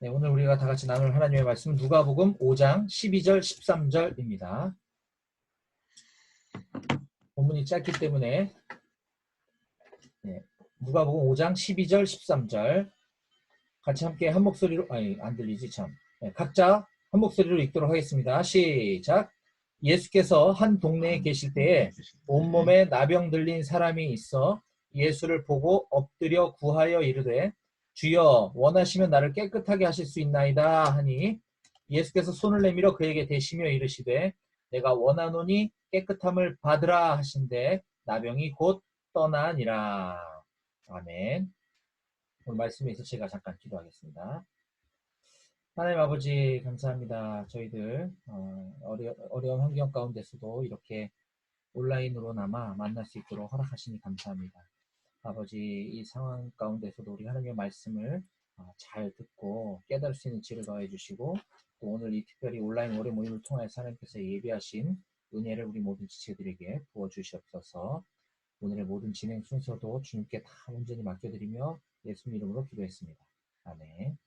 네, 오늘 우리가 다 같이 나눌 하나님의 말씀 누가복음 5장 12절 13절입니다. 본문이 짧기 때문에 네, 누가복음 5장 12절 13절 같이 함께 한 목소리로 아니 안 들리지 참 네, 각자 한 목소리로 읽도록 하겠습니다. 시작 예수께서 한 동네에 계실 때에 온몸에 나병 들린 사람이 있어 예수를 보고 엎드려 구하여 이르되 주여 원하시면 나를 깨끗하게 하실 수 있나이다 하니 예수께서 손을 내밀어 그에게 대시며 이르시되 내가 원하노니 깨끗함을 받으라 하신데 나병이 곧 떠나니라. 아멘. 오늘 말씀에 있어 제가 잠깐 기도하겠습니다. 하나님 아버지 감사합니다. 저희들 어, 어려, 어려운 환경 가운데서도 이렇게 온라인으로나마 만날 수 있도록 허락하시니 감사합니다 아버지 이 상황 가운데서도 우리 하나님의 말씀을 어, 잘 듣고 깨달을 수 있는 지혜를 더해 주시고 또 오늘 이 특별히 온라인 월요 모임을 통해서 하나님께서 예비하신 은혜를 우리 모든 지체들에게 부어 주시옵소서 오늘의 모든 진행 순서도 주님께 다 온전히 맡겨드리며 예수님 이름으로 기도했습니다. 아멘.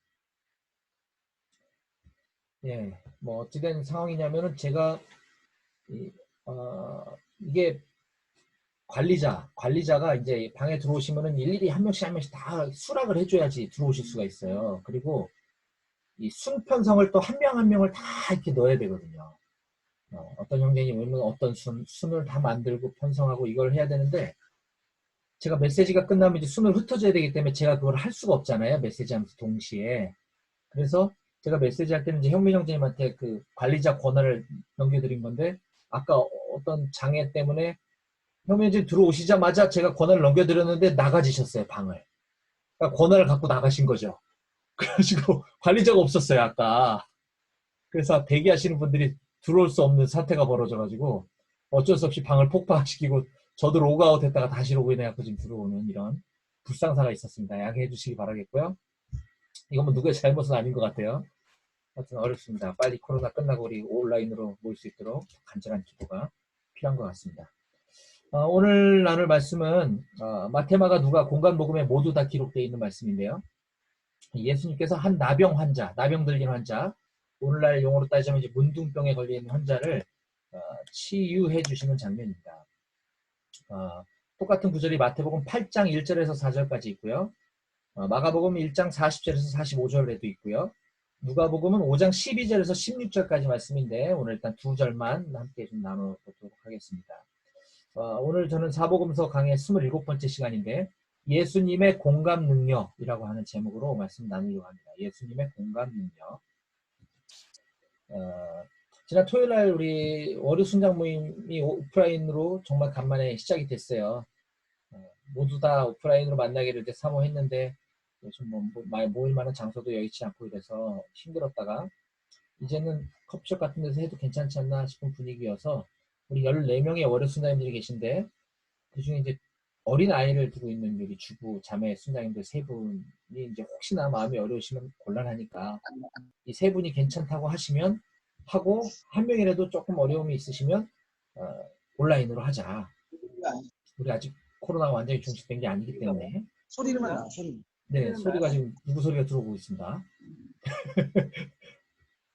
예, 뭐 어찌된 상황이냐면은 제가 이, 어, 이게 관리자, 관리자가 이제 방에 들어오시면은 일일이 한 명씩 한 명씩 다 수락을 해줘야지 들어오실 수가 있어요. 그리고 이 순 편성을 또 한명한 명을 다 이렇게 넣어야 되거든요. 어, 떤 형제님 오면 어떤 순, 순을 다 만들고 편성하고 이걸 해야 되는데 제가 메시지가 끝나면 이제 순을 흩어져야 되기 때문에 제가 그걸 할 수가 없잖아요. 메시지 하면서 동시에. 그래서 제가 메시지 할 때는 이제 형민 형제님한테 그 관리자 권한을 넘겨드린 건데 아까 어떤 장애 때문에 형님이 들어오시자마자 제가 권한을 넘겨드렸는데 나가지셨어요, 방을. 그러니까 권한을 갖고 나가신 거죠. 그래가지고 관리자가 없었어요, 아까. 그래서 대기하시는 분들이 들어올 수 없는 사태가 벌어져가지고 어쩔 수 없이 방을 폭파시키고 저도 로그아웃 했다가 다시 로그인 해갖고 지금 들어오는 이런 불상사가 있었습니다. 양해해 주시기 바라겠고요. 이건 뭐 누구의 잘못은 아닌 것 같아요. 하여튼 어렵습니다. 빨리 코로나 끝나고 우리 온라인으로 모일 수 있도록 간절한 기도가 필요한 것 같습니다. 어, 오늘 나눌 말씀은 어, 마테마가 누가 공간 복음에 모두 다 기록되어 있는 말씀인데요. 예수님께서 한 나병 환자, 나병 들린 환자, 오늘날 용어로 따지자면 이제 문둥병에 있는 환자를 어, 치유해 주시는 장면입니다. 어, 똑같은 구절이 마태복음 8장 1절에서 4절까지 있고요. 어, 마가복음 1장 40절에서 45절에도 있고요. 누가복음은 5장 12절에서 16절까지 말씀인데 오늘 일단 두 절만 함께 좀 나눠보도록 하겠습니다. 어, 오늘 저는 사복음서 강의 27번째 시간인데 예수님의 공감 능력이라고 하는 제목으로 말씀 나누려고 합니다. 예수님의 공감 능력. 어, 지난 토요일 날 우리 월요 순장 모임이 오프라인으로 정말 간만에 시작이 됐어요. 어, 모두 다 오프라인으로 만나기를 이렇게 사모했는데 요즘 뭐, 뭐 모일 만한 장소도 여의치 않고 이래서 힘들었다가 이제는 커피숍 같은 데서 해도 괜찮지 않나 싶은 분위기여서 우리 14명의 월요 순장님들이 계신데 그중에 이제 어린 아이를 두고 있는 여기 주부 자매 순장님들 세 분이 이제 혹시나 마음이 어려우시면 곤란하니까 이 세 분이 괜찮다고 하시면 하고 한 명이라도 조금 어려움이 있으시면 어, 온라인으로 하자. 우리 아직 코로나가 완전히 종식된 게 아니기 때문에 소리만 나 소리. 네 소리가 지금 누구 소리가 들어오고 있습니다.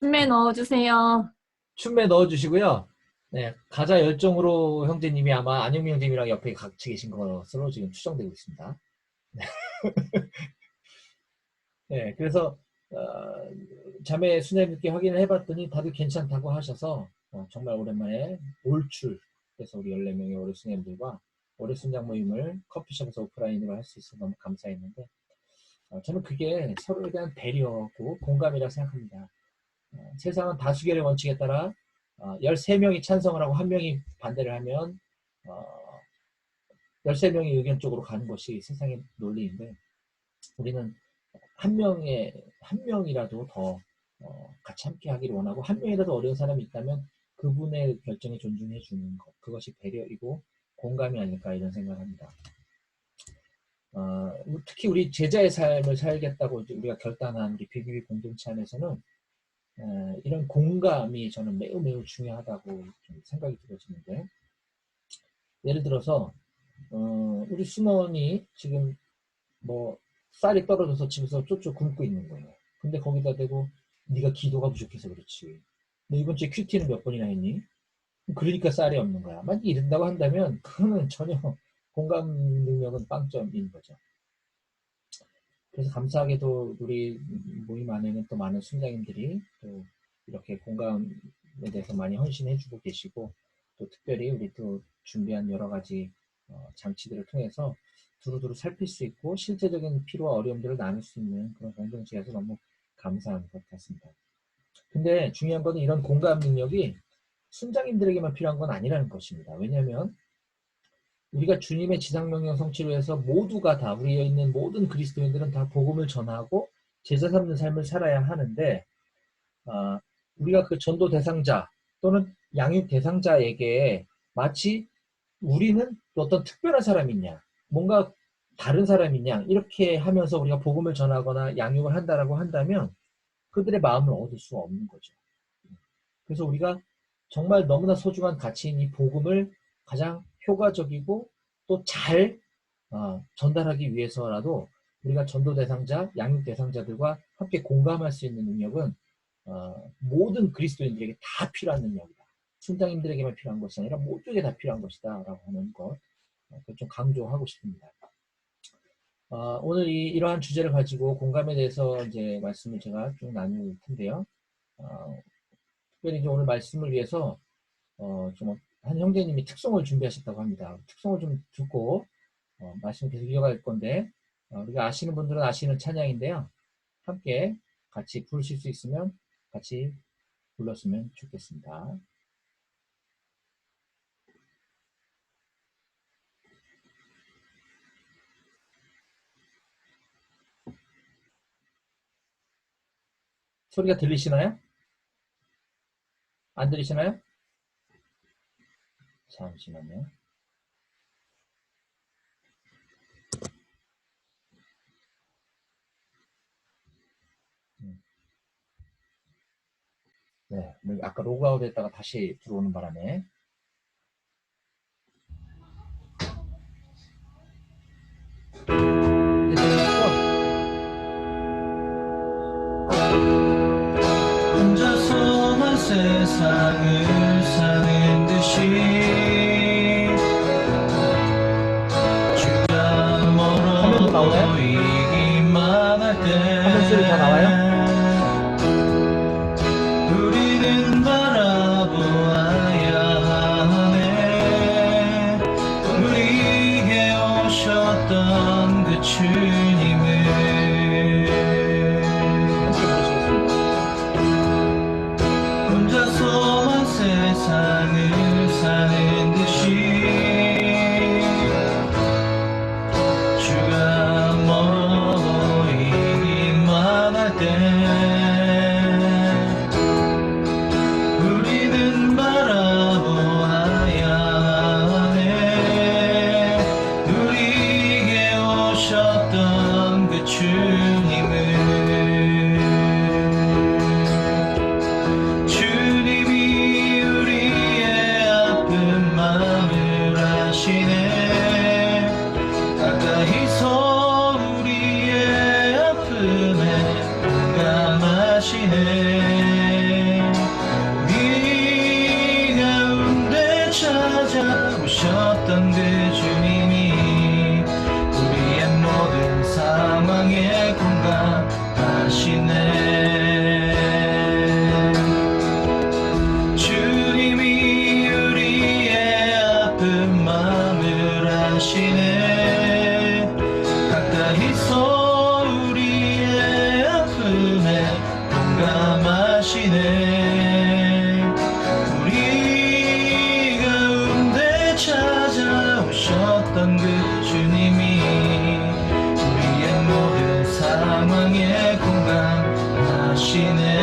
춤에 넣어주세요. 춤에 넣어주시고요. 네, 가자 열정으로 형제님이 아마 안영미 형제님이랑 옆에 같이 계신 것으로 지금 추정되고 있습니다. 네, 네 그래서 어, 자매 수녀님께 확인을 해봤더니 다들 괜찮다고 하셔서 어, 정말 오랜만에 올출 그래서 우리 14명의 어려 수녀님들과 어려 순장 모임을 커피숍에서 오프라인으로 할 수 있어서 너무 감사했는데 어, 저는 그게 서로에 대한 배려고 공감이라 고 생각합니다. 어, 세상은 다수결의 원칙에 따라 어, 13명이 찬성을 하고 한 명이 반대를 하면 어, 13명이 의견 쪽으로 가는 것이 세상의 논리인데 우리는 한 명의 한 명이라도 더 어, 같이 함께 하기를 원하고 한 명이라도 어려운 사람이 있다면 그분의 결정에 존중해 주는 것 그것이 배려이고 공감이 아닐까 이런 생각을 합니다. 어, 특히 우리 제자의 삶을 살겠다고 우리가 결단한 우리 비비비 공동체 안에서는 이런 공감이 저는 매우 매우 중요하다고 생각이 들어지는데 예를 들어서 어, 우리 수원이 지금 뭐 쌀이 떨어져서 집에서 쪼쪼 굶고 있는 거예요. 근데 거기다 대고 네가 기도가 부족해서 그렇지. 너 이번 주에 큐티는 몇 번이나 했니? 그러니까 쌀이 없는 거야. 만약 이런다고 한다면 그거는 전혀 공감 능력은 빵점인 거죠. 그래서 감사하게도 우리 모임 안에는 또 많은 순장님들이 또 이렇게 공감에 대해서 많이 헌신해주고 계시고 또 특별히 우리 또 준비한 여러 가지 어, 장치들을 통해서 두루두루 살필 수 있고 실제적인 필요와 어려움들을 나눌 수 있는 그런 공동체에서 너무 감사한 것 같습니다. 근데 중요한 것은 이런 공감 능력이 순장님들에게만 필요한 건 아니라는 것입니다. 왜냐하면 우리가 주님의 지상명령 성취를 위해서 모두가 다 우리에 있는 모든 그리스도인들은 다 복음을 전하고 제자 삼는 삶을 살아야 하는데 아, 우리가 그 전도 대상자 또는 양육 대상자에게 마치 우리는 또 어떤 특별한 사람이냐 뭔가 다른 사람이냐 이렇게 하면서 우리가 복음을 전하거나 양육을 한다라고 한다면 그들의 마음을 얻을 수가 없는 거죠. 그래서 우리가 정말 너무나 소중한 가치인 이 복음을 가장 효과적이고 또잘 전달하기 위해서라도 우리가 전도 대상자, 양육 대상자들과 함께 공감할 수 있는 능력은 어, 모든 그리스도인들에게 다 필요한 능력이다. 순장님들에게만 필요한 것이 아니라 모두에게 다 필요한 것이다. 라고 하는 것, 어, 그걸 좀 강조하고 싶습니다. 어, 오늘 이, 이러한 주제를 가지고 공감에 대해서 이제 말씀을 제가 좀 나눌 텐데요. 어, 특별히 이제 오늘 말씀을 위해서 어, 좀 한 형제님이 특송을 준비하셨다고 합니다. 특송을 좀 듣고 어, 말씀 계속 이어갈 건데 어, 우리가 아시는 분들은 아시는 찬양인데요. 함께 같이 부르실 수 있으면 같이 불렀으면 좋겠습니다. 소리가 들리시나요? 안 들리시나요? 잠시만요. 음. 네, 뭐 아까 로그아웃 했다가 다시 들어오는 바람에 혼자서만 세상을 오 공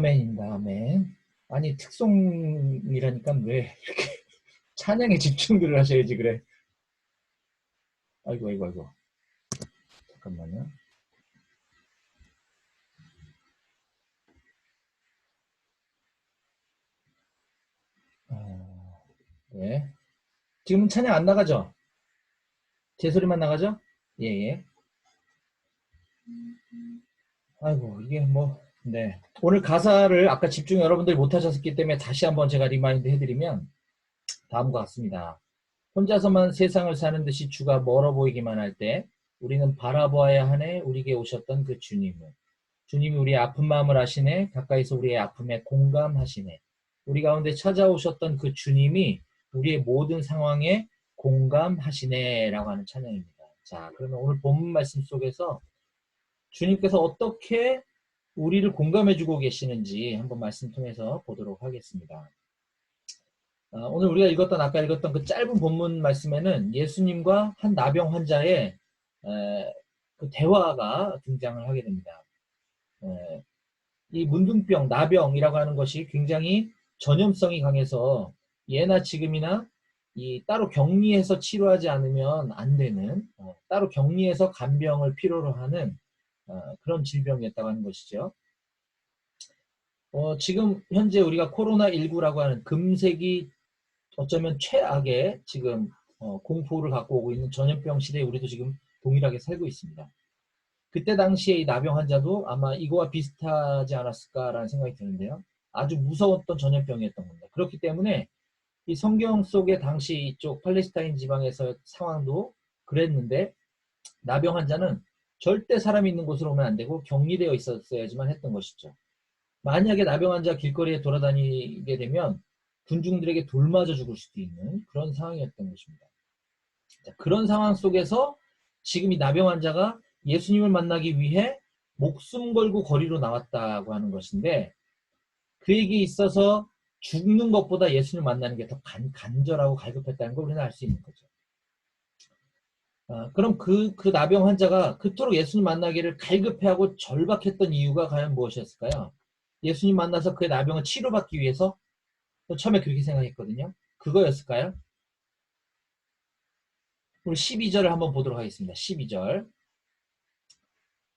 아멘입니다. 아멘. 아니 특송이라니까 왜 이렇게 찬양에 집중들을 하셔야지 그래. 아이고 아이고 아이고. 잠깐만요. 아, 네. 지금은 찬양 안 나가죠? 제 소리만 나가죠? 예, 예. 아이고, 이게 뭐, 네. 오늘 가사를 아까 집중 여러분들이 못 하셨기 때문에 다시 한번 제가 리마인드 해드리면 다음과 같습니다. 혼자서만 세상을 사는 듯이 주가 멀어 보이기만 할 때 우리는 바라보아야 하네 우리에게 오셨던 그 주님을. 주님이 우리의 아픈 마음을 아시네 가까이서 우리의 아픔에 공감하시네. 우리 가운데 찾아오셨던 그 주님이 우리의 모든 상황에 공감하시네 라고 하는 찬양입니다. 자, 그러면 오늘 본문 말씀 속에서 주님께서 어떻게 우리를 공감해주고 계시는지 한번 말씀 통해서 보도록 하겠습니다. 아, 오늘 우리가 읽었던 아까 읽었던 그 짧은 본문 말씀에는 예수님과 한 나병 환자의 에, 그 대화가 등장을 하게 됩니다. 에, 이 문둥병, 나병이라고 하는 것이 굉장히 전염성이 강해서 예나 지금이나 이 따로 격리해서 치료하지 않으면 안 되는 어, 따로 격리해서 간병을 필요로 하는 어, 그런 질병이었다고 하는 것이죠. 어, 지금 현재 우리가 코로나19라고 하는 금색이 어쩌면 최악의 지금 어, 공포를 갖고 오고 있는 전염병 시대에 우리도 지금 동일하게 살고 있습니다. 그때 당시에 이 나병 환자도 아마 이거와 비슷하지 않았을까라는 생각이 드는데요. 아주 무서웠던 전염병이었던 겁니다. 그렇기 때문에 이 성경 속의 당시 이쪽 팔레스타인 지방에서 상황도 그랬는데 나병 환자는 절대 사람이 있는 곳으로 오면 안 되고 격리되어 있었어야지만 했던 것이죠. 만약에 나병 환자 길거리에 돌아다니게 되면 군중들에게 돌 맞아 죽을 수도 있는 그런 상황이었던 것입니다. 자, 그런 상황 속에서 지금 이 나병 환자가 예수님을 만나기 위해 목숨 걸고 거리로 나왔다고 하는 것인데 그 얘기에 있어서 죽는 것보다 예수님 만나는 게 더 간절하고 갈급했다는 걸 우리는 알 수 있는 거죠. 아, 그럼 그, 그 나병 환자가 그토록 예수님 만나기를 갈급해하고 절박했던 이유가 과연 무엇이었을까요? 예수님 만나서 그의 나병을 치료받기 위해서 또 처음에 그렇게 생각했거든요. 그거였을까요? 우리 12절을 한번 보도록 하겠습니다. 12절.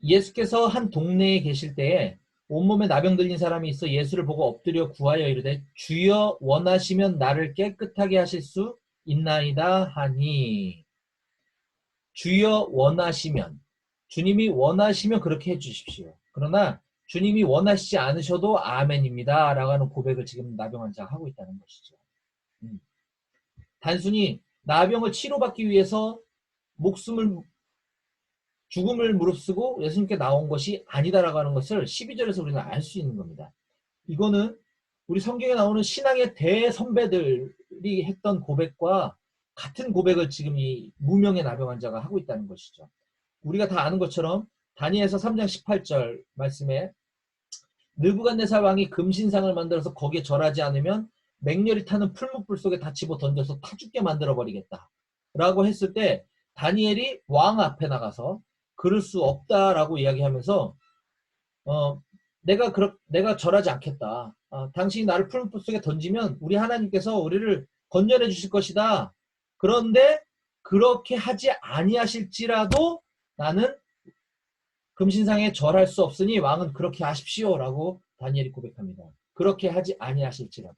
예수께서 한 동네에 계실 때에 온몸에 나병 들린 사람이 있어 예수를 보고 엎드려 구하여 이르되 주여 원하시면 나를 깨끗하게 하실 수 있나이다 하니 주여 원하시면 주님이 원하시면 그렇게 해 주십시오. 그러나 주님이 원하시지 않으셔도 아멘입니다. 라고 하는 고백을 지금 나병 환자가 하고 있다는 것이죠. 음. 단순히 나병을 치료받기 위해서 목숨을 죽음을 무릅쓰고 예수님께 나온 것이 아니다라고 하는 것을 12절에서 우리는 알 수 있는 겁니다. 이거는 우리 성경에 나오는 신앙의 대선배들이 했던 고백과 같은 고백을 지금 이 무명의 나병 환자가 하고 있다는 것이죠. 우리가 다 아는 것처럼 다니엘서 3장 18절 말씀에 느부갓네살 왕이 금신상을 만들어서 거기에 절하지 않으면 맹렬히 타는 풀무불 속에 다 집어 던져서 타 죽게 만들어 버리겠다. 라고 했을 때 다니엘이 왕 앞에 나가서 그럴 수 없다라고 이야기하면서 어 내가 그렇 내가 절하지 않겠다. 어, 당신이 나를 풀무불 속에 던지면 우리 하나님께서 우리를 건져내 주실 것이다. 그런데 그렇게 하지 아니하실지라도 나는 금신상에 절할 수 없으니 왕은 그렇게 하십시오라고 다니엘이 고백합니다. 그렇게 하지 아니하실지라도.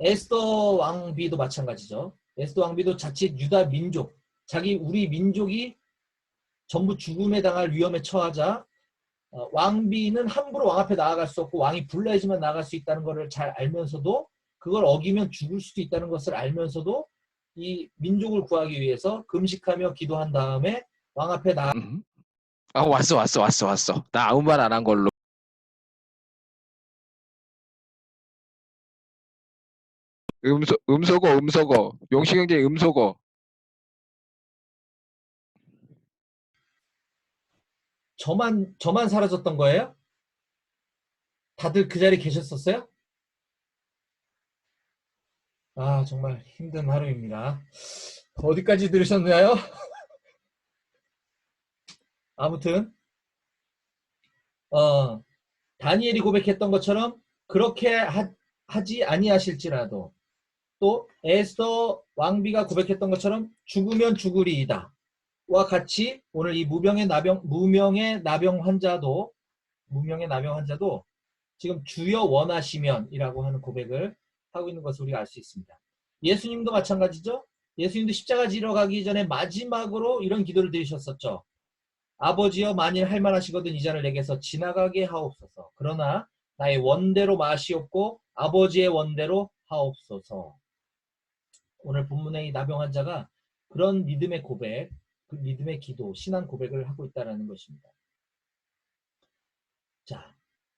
에스더 왕비도 마찬가지죠. 에스더 왕비도 자칫 유다 민족, 자기 우리 민족이 전부 죽음에 당할 위험에 처하자 어, 왕비는 함부로 왕 앞에 나아갈 수 없고 왕이 불러야지만 나아갈 수 있다는 것을 잘 알면서도 그걸 어기면 죽을 수도 있다는 것을 알면서도 이 민족을 구하기 위해서 금식하며 기도한 다음에 왕 앞에 나 음. 아 왔어 왔어 왔어 왔어 나 아무 말 안 한 걸로 음소 음소거 음소거 용식형제 음소거 저만 저만 사라졌던 거예요? 다들 그 자리에 계셨었어요? 아 정말 힘든 하루입니다. 어디까지 들으셨나요? 아무튼 어 다니엘이 고백했던 것처럼 그렇게 하, 하지 아니하실지라도 또 에스더 왕비가 고백했던 것처럼 죽으면 죽으리이다. 와 같이 오늘 이 무병의 나병 무명의 나병 환자도 무명의 나병 환자도 지금 주여 원하시면이라고 하는 고백을 하고 있는 것을 우리가 알 수 있습니다. 예수님도 마찬가지죠. 예수님도 십자가 지러 가기 전에 마지막으로 이런 기도를 드리셨었죠. 아버지여 만일 할 만하시거든 이 잔을 내게서 지나가게 하옵소서. 그러나 나의 원대로 마시옵고 아버지의 원대로 하옵소서. 오늘 본문의 이 나병 환자가 그런 믿음의 고백, 그 믿음의 기도, 신앙 고백을 하고 있다는 것입니다. 자,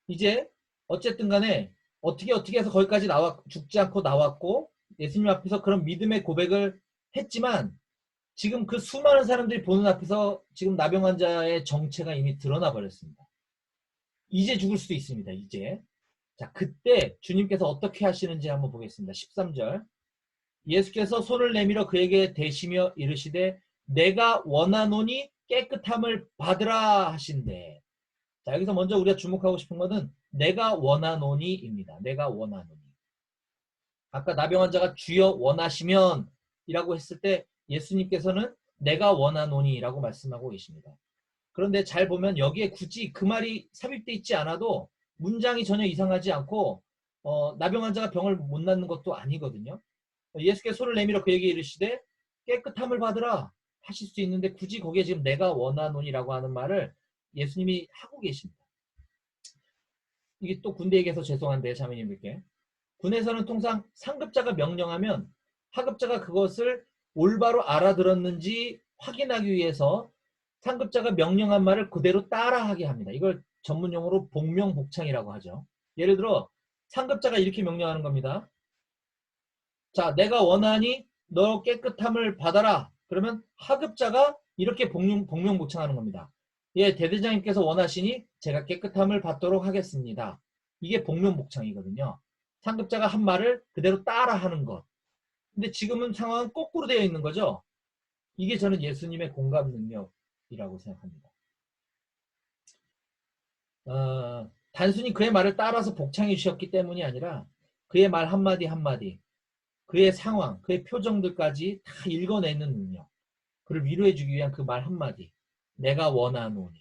이제 어쨌든 간에 어떻게 어떻게 해서 거기까지 나와 죽지 않고 나왔고 예수님 앞에서 그런 믿음의 고백을 했지만 지금 그 수많은 사람들이 보는 앞에서 지금 나병 환자의 정체가 이미 드러나 버렸습니다. 이제 죽을 수도 있습니다. 이제. 자, 그때 주님께서 어떻게 하시는지 한번 보겠습니다. 13절. 예수께서 손을 내밀어 그에게 대시며 이르시되 내가 원하노니 깨끗함을 받으라 하신대. 자, 여기서 먼저 우리가 주목하고 싶은 것은 내가 원하노니입니다. 내가 원하노니. 아까 나병 환자가 주여 원하시면 이라고 했을 때 예수님께서는 내가 원하노니라고 말씀하고 계십니다. 그런데 잘 보면 여기에 굳이 그 말이 삽입되어 있지 않아도 문장이 전혀 이상하지 않고 어, 나병 환자가 병을 못 낫는 것도 아니거든요. 예수께서 손을 내밀어 그에게 이르시되 깨끗함을 받으라 하실 수 있는데 굳이 거기에 지금 내가 원하노니라고 하는 말을 예수님이 하고 계십니다. 이게 또 군대 얘기해서 죄송한데 자매님들께 군에서는 통상 상급자가 명령하면 하급자가 그것을 올바로 알아들었는지 확인하기 위해서 상급자가 명령한 말을 그대로 따라하게 합니다. 이걸 전문용어로 복명복창이라고 하죠. 예를 들어 상급자가 이렇게 명령하는 겁니다. 자, 내가 원하니 너 깨끗함을 받아라. 그러면 하급자가 이렇게 복명, 복명복창하는 겁니다. 예, 대대장님께서 원하시니 제가 깨끗함을 받도록 하겠습니다. 이게 복면복창이거든요. 상급자가 한 말을 그대로 따라하는 것. 근데 지금은 상황은 거꾸로 되어 있는 거죠. 이게 저는 예수님의 공감 능력이라고 생각합니다. 어, 단순히 그의 말을 따라서 복창해 주셨기 때문이 아니라 그의 말 한마디 한마디, 그의 상황, 그의 표정들까지 다 읽어내는 능력, 그를 위로해 주기 위한 그 말 한마디, 내가 원하노니.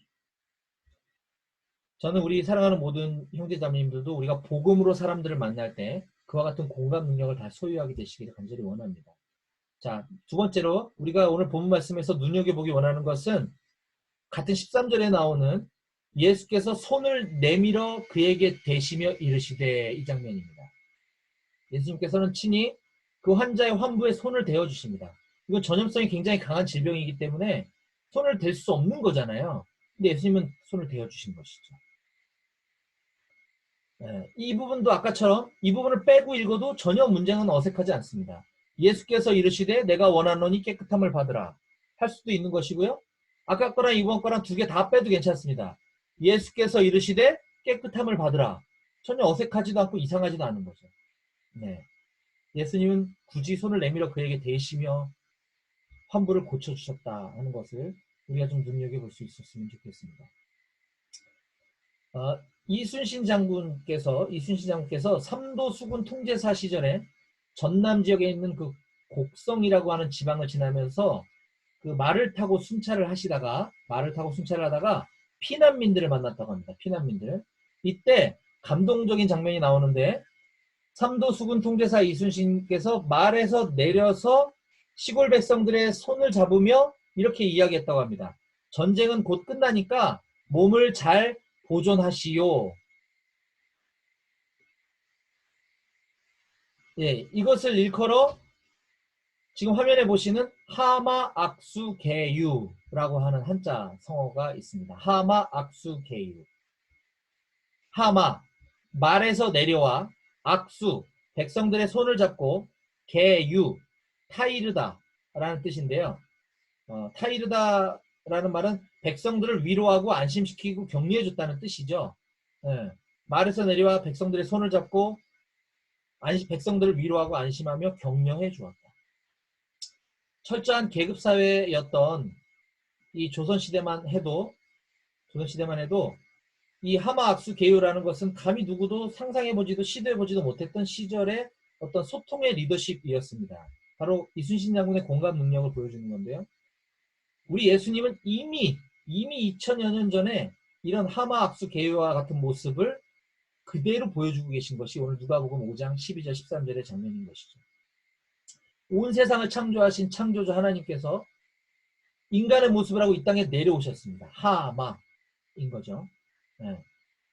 저는 우리 사랑하는 모든 형제자매님들도 우리가 복음으로 사람들을 만날 때 그와 같은 공감 능력을 다 소유하게 되시기를 간절히 원합니다. 자, 두 번째로 우리가 오늘 본문 말씀에서 눈여겨보기 원하는 것은 같은 13절에 나오는 예수께서 손을 내밀어 그에게 대시며 이르시되 이 장면입니다. 예수님께서는 친히 그 환자의 환부에 손을 대어 주십니다. 이건 전염성이 굉장히 강한 질병이기 때문에 손을 댈 수 없는 거잖아요. 근데 예수님은 손을 대어 주신 것이죠. 예, 이 부분도 아까처럼 이 부분을 빼고 읽어도 전혀 문제는 어색하지 않습니다. 예수께서 이르시되 내가 원하노니 깨끗함을 받으라 할 수도 있는 것이고요. 아까 거랑 이번 거랑 두 개 다 빼도 괜찮습니다. 예수께서 이르시되 깨끗함을 받으라 전혀 어색하지도 않고 이상하지도 않은 거죠. 네. 예수님은 굳이 손을 내밀어 그에게 대시며 환부를 고쳐주셨다 하는 것을 우리가 좀 눈여겨볼 수 있었으면 좋겠습니다. 어, 이순신 장군께서 이순신 장군께서 삼도 수군 통제사 시절에 전남 지역에 있는 그 곡성이라고 하는 지방을 지나면서 그 말을 타고 순찰을 하시다가 말을 타고 순찰을 하다가 피난민들을 만났다고 합니다. 피난민들. 이때 감동적인 장면이 나오는데 삼도 수군 통제사 이순신께서 말에서 내려서 시골 백성들의 손을 잡으며 이렇게 이야기했다고 합니다. 전쟁은 곧 끝나니까 몸을 잘 보존하시오. 예, 이것을 일컬어 지금 화면에 보시는 하마 악수 개유라고 하는 한자 성어가 있습니다. 하마 악수 개유. 하마 말에서 내려와 악수 백성들의 손을 잡고 개유 타이르다 라는 뜻인데요. 어, 타이르다 라는 말은 백성들을 위로하고 안심시키고 격려해 줬다는 뜻이죠. 예, 말에서 내려와 백성들의 손을 잡고 안심, 백성들을 위로하고 안심하며 격려해 주었다. 철저한 계급 사회였던 이 조선 시대만 해도 조선 시대만 해도 이 하마 악수 개요라는 것은 감히 누구도 상상해 보지도 시도해 보지도 못했던 시절의 어떤 소통의 리더십이었습니다. 바로 이순신 장군의 공감 능력을 보여주는 건데요. 우리 예수님은 이미 이미 2000여 년 전에 이런 하마 악수 개요와 같은 모습을 그대로 보여주고 계신 것이 오늘 누가복음 5장 12절 13절의 장면인 것이죠. 온 세상을 창조하신 창조주 하나님께서 인간의 모습을 하고 이 땅에 내려오셨습니다. 하마인 거죠. 예.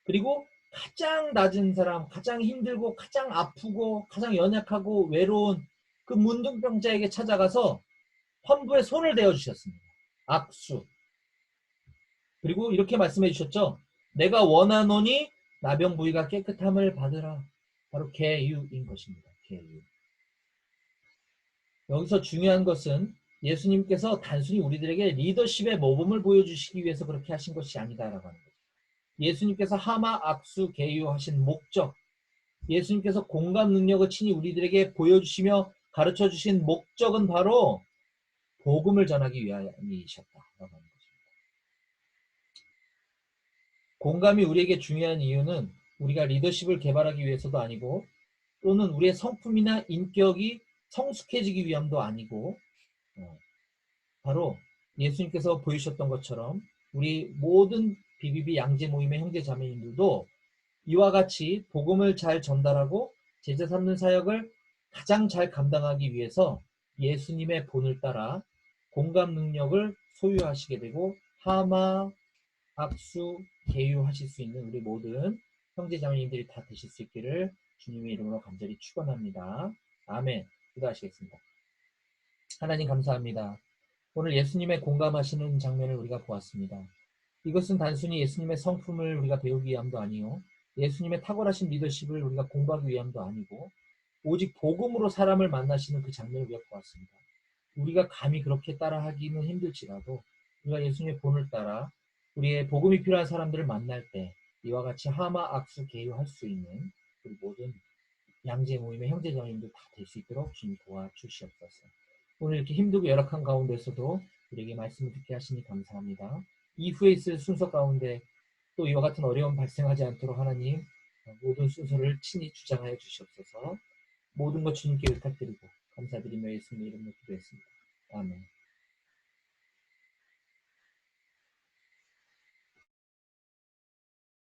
그리고 가장 낮은 사람, 가장 힘들고 가장 아프고 가장 연약하고 외로운 그 문둥병자에게 찾아가서 환부에 손을 대어 주셨습니다. 악수. 그리고 이렇게 말씀해 주셨죠. 내가 원하노니 나병 부위가 깨끗함을 받으라. 바로 개유인 것입니다. 개유. 여기서 중요한 것은 예수님께서 단순히 우리들에게 리더십의 모범을 보여주시기 위해서 그렇게 하신 것이 아니다라고 하는 거죠. 예수님께서 하마 악수 개유하신 목적, 예수님께서 공감 능력을 친히 우리들에게 보여주시며 가르쳐 주신 목적은 바로 복음을 전하기 위함이셨다라고 하는 것입니다. 공감이 우리에게 중요한 이유는 우리가 리더십을 개발하기 위해서도 아니고 또는 우리의 성품이나 인격이 성숙해지기 위함도 아니고 어, 바로 예수님께서 보이셨던 것처럼 우리 모든 비비비 양재 모임의 형제 자매님들도 이와 같이 복음을 잘 전달하고 제자 삼는 사역을 가장 잘 감당하기 위해서 예수님의 본을 따라 공감 능력을 소유하시게 되고 하마, 악수, 개유하실 수 있는 우리 모든 형제 자매님들이 다 되실 수 있기를 주님의 이름으로 간절히 축원합니다. 아멘. 기도하시겠습니다. 하나님 감사합니다. 오늘 예수님의 공감하시는 장면을 우리가 보았습니다. 이것은 단순히 예수님의 성품을 우리가 배우기 위함도 아니요. 예수님의 탁월하신 리더십을 우리가 공부하기 위함도 아니고 오직 복음으로 사람을 만나시는 그 장면을 보았습니다. 우리가 감히 그렇게 따라하기는 힘들지라도 우리가 예수님의 본을 따라 우리의 복음이 필요한 사람들을 만날 때 이와 같이 하마 악수 개요할 수 있는 우리 모든 양재 모임의 형제자매님들 다 될 수 있도록 주님 도와주시옵소서. 오늘 이렇게 힘들고 열악한 가운데서도 우리에게 말씀을 듣게 하시니 감사합니다. 이후에 있을 순서 가운데 또 이와 같은 어려움 발생하지 않도록 하나님 모든 순서를 친히 주장하여 주시옵소서. 모든 것 주님께 부탁드리고 감사드리며 예수님 이름으로 기도했습니다. 아멘.